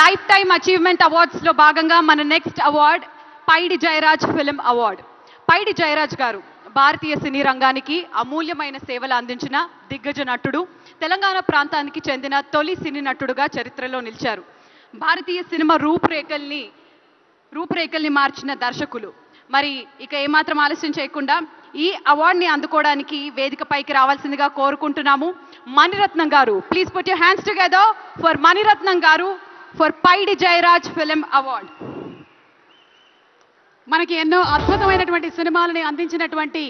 Life time achievement అవార్డ్స్లో భాగంగా మన next award Paidi Jayaraj film award Paidi Jayaraj garu భారతీయ సినీ రంగానికి అమూల్యమైన సేవలు అందించిన దిగ్గజ నటుడు. తెలంగాణ ప్రాంతానికి చెందిన తొలి సినీ నటుడుగా చరిత్రలో నిలిచారు. భారతీయ సినిమా రూపురేఖల్ని రూపురేఖల్ని మార్చిన దర్శకులు. మరి ఇక ఏమాత్రం ఆలస్యం చేయకుండా ఈ అవార్డుని అందుకోవడానికి వేదికపైకి రావాల్సిందిగా కోరుకుంటున్నాము. Mani Ratnam garu please put your hands together for Mani Ratnam garu. For Paidi Jayaraj film award. మనకి ఎన్నో అద్భుతమైనటువంటి సినిమాలని అందించినటువంటి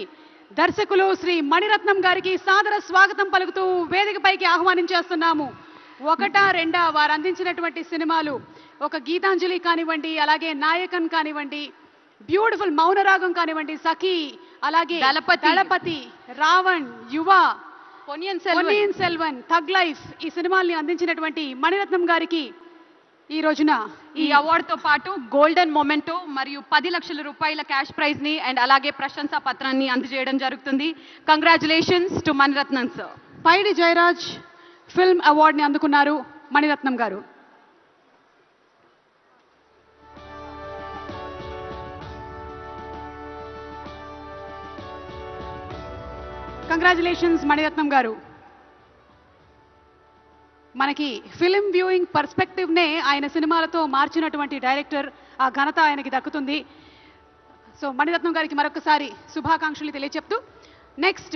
దర్శకులు శ్రీ మణిరత్నం గారికి సాదర స్వాగతం పలుకుతూ వేదికపైకి ఆహ్వానించేస్తున్నాము ఒకటా రెండా వారు అందించినటువంటి సినిమాలు ఒక గీతాంజలి కానివ్వండి అలాగే నాయకన్ కానివ్వండి బ్యూటిఫుల్ మౌనరాగం కానివ్వండి సఖీ అలాగే దళపతి. రావణ్ యువ పొనియన్ సెల్వన్ థగ్ లైఫ్ ఈ సినిమాల్ని అందించినటువంటి మణిరత్నం గారికి ఈ రోజున ఈ అవార్డుతో పాటు గోల్డెన్ మొమెంటో మరియు పది లక్షల రూపాయల క్యాష్ ప్రైజ్ని అండ్ అలాగే ప్రశంసా పత్రాన్ని అందజేయడం జరుగుతుంది. Congratulations to Mani Ratnam sir Paidi Jayaraj film అవార్డుని అందుకున్నారు మణిరత్నం గారు. కంగ్రాచులేషన్స్ మణిరత్నం గారు. మనకి ఫిలిం వ్యూయింగ్ పర్స్పెక్టివ్నే ఆయన సినిమాలతో మార్చినటువంటి డైరెక్టర్ ఆ ఘనత ఆయనకి దక్కుతుంది. సో మణిరత్నం గారికి మరొకసారి శుభాకాంక్షలు తెలియచెప్తూ నెక్స్ట్